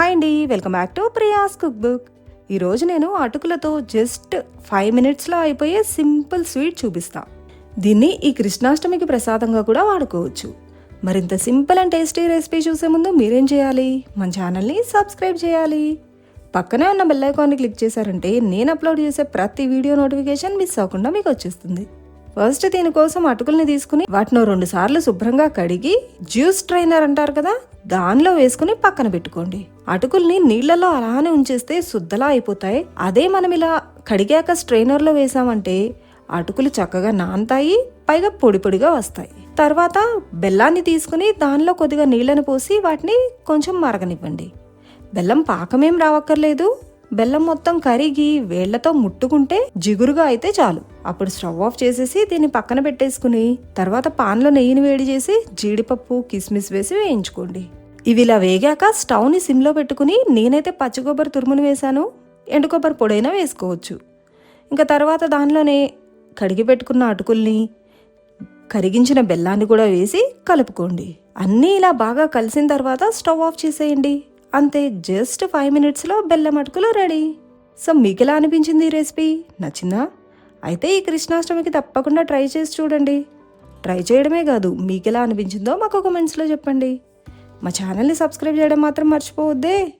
Hi అండి welcome back to Priya's cook book ఈరోజు నేను అటుకులతో జస్ట్ ఫైవ్ మినిట్స్లో అయిపోయే సింపుల్ స్వీట్ చూపిస్తా. దీన్ని ఈ కృష్ణాష్టమికి ప్రసాదంగా కూడా వాడుకోవచ్చు. మరింత సింపుల్ అండ్ టేస్టీ రెసిపీ చూసే ముందు మీరేం చేయాలి? మన ఛానల్ని సబ్స్క్రైబ్ చేయాలి. పక్కనే ఉన్న బెల్ ఐకాన్ని క్లిక్ చేశారంటే నేను అప్లోడ్ చేసే ప్రతి వీడియో నోటిఫికేషన్ మిస్ అవ్వకుండా మీకు వచ్చేస్తుంది. ఫస్ట్ దీనికోసం అటుకుల్ని తీసుకుని వాటిని రెండు సార్లు శుభ్రంగా కడిగి జ్యూస్ ట్రైనర్ అంటారు కదా దానిలో వేసుకుని పక్కన పెట్టుకోండి. అటుకుల్ని నీళ్ళలో అలానే ఉంచేస్తే శుద్ధలా అయిపోతాయి. అదే మనం ఇలా కడిగాక స్ట్రైనర్లో వేసామంటే అటుకులు చక్కగా నానతాయి పైగా పొడి పొడిగా వస్తాయి. తర్వాత బెల్లాన్ని తీసుకుని దానిలో కొద్దిగా నీళ్ళని పోసి వాటిని కొంచెం మరగనివ్వండి. బెల్లం పాకమేం రావక్కర్లేదు. బెల్లం మొత్తం కరిగి వేళ్ళతో ముట్టుకుంటే జిగురుగా అయితే చాలు. అప్పుడు స్టవ్ ఆఫ్ చేసేసి దీన్ని పక్కన పెట్టేసుకుని తర్వాత పాన్లో నెయ్యిని వేడి చేసి జీడిపప్పు కిస్మిస్ వేసి వేయించుకోండి. ఇవి ఇలా వేగాక స్టవ్ని సిమ్లో పెట్టుకుని నేనైతే పచ్చి కొబ్బరి తురుమును వేశాను ఎండు కొబ్బరి పొడైనా వేసుకోవచ్చు. ఇంకా తర్వాత దానిలోనే కడిగి పెట్టుకున్న అటుకుల్ని కరిగించిన బెల్లాన్ని కూడా వేసి కలుపుకోండి. అన్నీ ఇలా బాగా కలిసిన తర్వాత స్టవ్ ఆఫ్ చేసేయండి. అంతే జస్ట్ ఫైవ్ మినిట్స్లో బెల్లం అటుకులు రెడీ. సో మీకు ఎలా అనిపించింది ఈ రెసిపీ? నచ్చిందా? అయితే ఈ కృష్ణాష్టమికి తప్పకుండా ట్రై చేసి చూడండి. ట్రై చేయడమే కాదు మీకు ఎలా అనిపించిందో మాకు కామెంట్స్లో చెప్పండి. మా ఛానల్ని సబ్స్క్రైబ్ చేయడం మాత్రం మర్చిపోవద్దే.